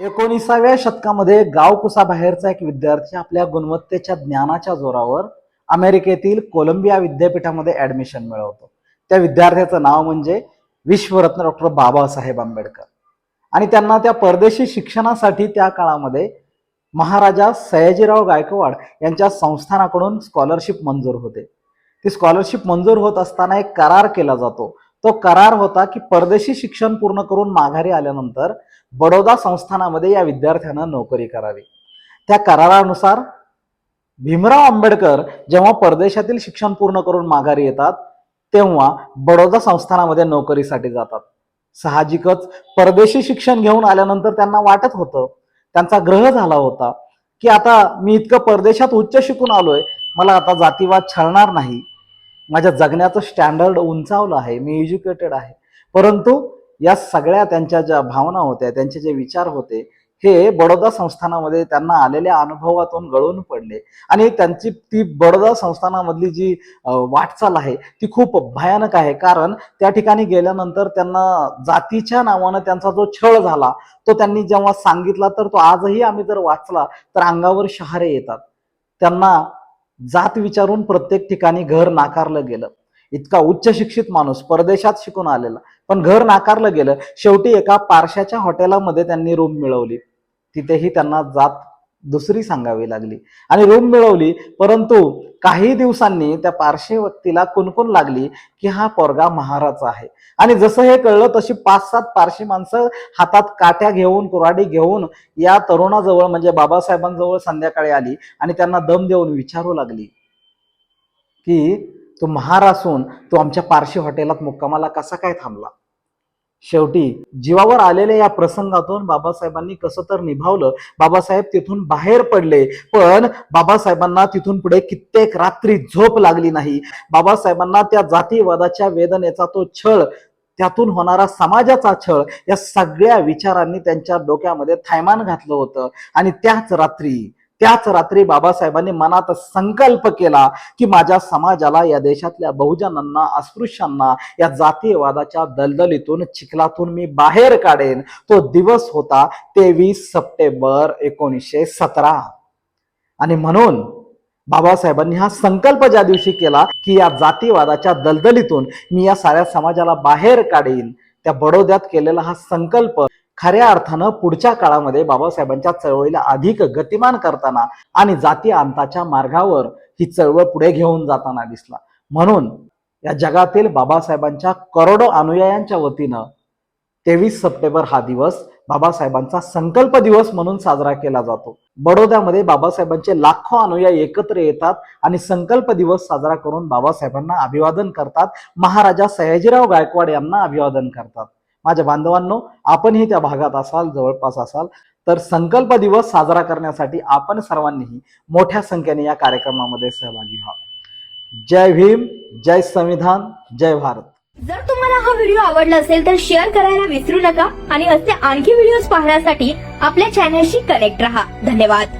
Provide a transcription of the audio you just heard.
एकोणीसाव्या शतकामध्ये गावकुसाबाहेरचा एक विद्यार्थी आपल्या गुणवत्तेच्या ज्ञानाच्या जोरावर अमेरिकेतील कोलंबिया विद्यापीठामध्ये ऍडमिशन मिळवतो. त्या विद्यार्थ्याचं नाव म्हणजे विश्वरत्न डॉक्टर बाबासाहेब आंबेडकर. आणि त्यांना त्या परदेशी शिक्षणासाठी त्या काळामध्ये महाराजा सयाजीराव गायकवाड यांच्या संस्थानाकडून स्कॉलरशिप मंजूर होते. ती स्कॉलरशिप मंजूर होत असताना एक करार केला जातो. तो करार होता की परदेशी शिक्षण पूर्ण करून माघारी आल्यानंतर बडोदा संस्थानामध्ये या विद्यार्थ्यांना नोकरी करावी. त्या करारानुसार भीमराव आंबेडकर जेव्हा परदेशातील शिक्षण पूर्ण करून माघारी येतात तेव्हा बडोदा संस्थानामध्ये नोकरीसाठी जातात. साहजिकच परदेशी शिक्षण घेऊन आल्यानंतर त्यांना वाटत होतं त्यांचा ग्रह झाला होता की आता मी इतकं परदेशात उच्च शिकून आलोय मला आता जातीवाद छळणार नाही. माझ्या जगण्याचं स्टँडर्ड उंचावलं आहे मी एज्युकेटेड आहे. परंतु या सगळ्या त्यांच्या ज्या भावना होत्या त्यांचे जे विचार होते हे बडोदा संस्थानामध्ये त्यांना आलेल्या अनुभवातून गळून पडले. आणि त्यांची ती बडोदा संस्थानामधली जी वाटचाल आहे ती खूप भयानक आहे. कारण त्या ठिकाणी गेल्यानंतर त्यांना जातीच्या नावानं त्यांचा जो छळ झाला तो त्यांनी जेव्हा सांगितला तर तो आजही आम्ही जर वाचला तर अंगावर शहारे येतात. त्यांना जात विचारून प्रत्येक ठिकाणी घर नाकारलं गेलं. इतका उच्च शिक्षित माणूस परदेशात शिकून आलेला. पण घर नाकारलं गेलं. शेवटी एका पारशाच्या हॉटेलामध्ये त्यांनी रूम मिळवली. तिथेही त्यांना जात दुसरी सांगावी लागली. आणि रूम मिळवली परंतु काही दिवसांनी त्या पारशी व्यक्तीला कुणकुण लागली की हा पोरगा महाराचा आहे. आणि जसं हे कळलं तशी पाच सात पारशी माणसं हातात काट्या घेऊन कुऱ्हाडी घेऊन या तरुणाजवळ म्हणजे बाबासाहेबांजवळ संध्याकाळी आली आणि त्यांना दम देऊन विचारू लागली की तू महार असून तू आमच्या पारशी हॉटेलात मुक्कामाला कसा काय थांबला? शेवटी जीवावर आलेल्या या प्रसंगातून बाबासाहेबांनी कसं तर निभावलं. बाबासाहेब तिथून बाहेर पडले पण बाबासाहेबांना तिथून पुढे कित्येक रात्री झोप लागली नाही. बाबासाहेबांना त्या जातीवादाच्या वेदनेचा तो छळ त्यातून होणारा समाजाचा छळ या सगळ्या विचारांनी त्यांच्या डोक्यामध्ये थैमान घातलं होतं. आणि त्याच रात्री त्याच रात्री बाबासाहेबांनी मनात संकल्प केला की माझ्या समाजाला या देशातल्या बहुजनांना अस्पृश्यांना या जातीयवादाच्या दलदलीतून चिखलातून मी बाहेर काढेन. तो दिवस होता तेवीस सप्टेंबर एकोणीसशे सतरा. आणि म्हणून बाबासाहेबांनी हा संकल्प ज्या दिवशी केला की या जातीवादाच्या दलदलीतून मी या साऱ्या समाजाला बाहेर काढीन त्या बडोद्यात केलेला हा संकल्प खऱ्या अर्थानं पुढच्या काळामध्ये बाबासाहेबांच्या चळवळीला अधिक गतिमान करताना आणि जाती अंताच्या मार्गावर ही चळवळ पुढे घेऊन जाताना दिसला. म्हणून या जगातील बाबासाहेबांच्या करोडो अनुयायांच्या वतीनं तेवीस सप्टेंबर हा दिवस बाबासाहेबांचा संकल्प दिवस म्हणून साजरा केला जातो. बडोद्यामध्ये बाबासाहेबांचे लाखो अनुयायी एकत्र येतात आणि संकल्प दिवस साजरा करून बाबासाहेबांना अभिवादन करतात. महाराजा सयाजीराव गायकवाड यांना अभिवादन करतात. माझ्या बांधवांनो आपणही त्या भागात असाल जवळपास असाल तर संकल्प दिवस साजरा करण्यासाठी आपण सर्वांनीही मोठ्या संख्येने या कार्यक्रमामध्ये सहभागी व्हा जय भीम जय संविधान जय भारत. जर तुम्हाला हा व्हिडिओ आवडला असेल तर शेअर करायला विसरू नका आणि असे आणखी व्हिडिओज पाहण्यासाठी आपल्या चॅनलशी कनेक्ट रहा. धन्यवाद.